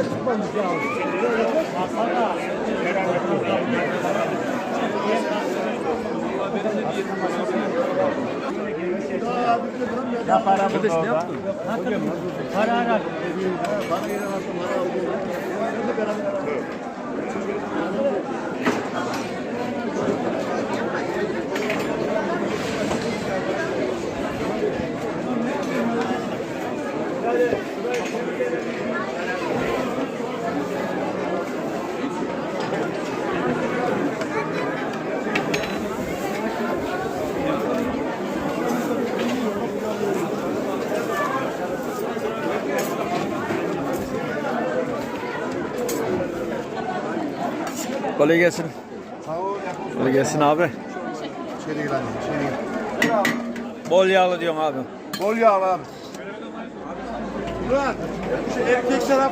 Böyle çıkmamış ya. Ya para Kardeş ne yaptın? Para ara. Kolay gelsin. Kolay gelsin abi. İçeri gir anne. İçeri gir. Bol yağlı diyorsun abi. Bol yağlı abi. Murat, şu erkek taraf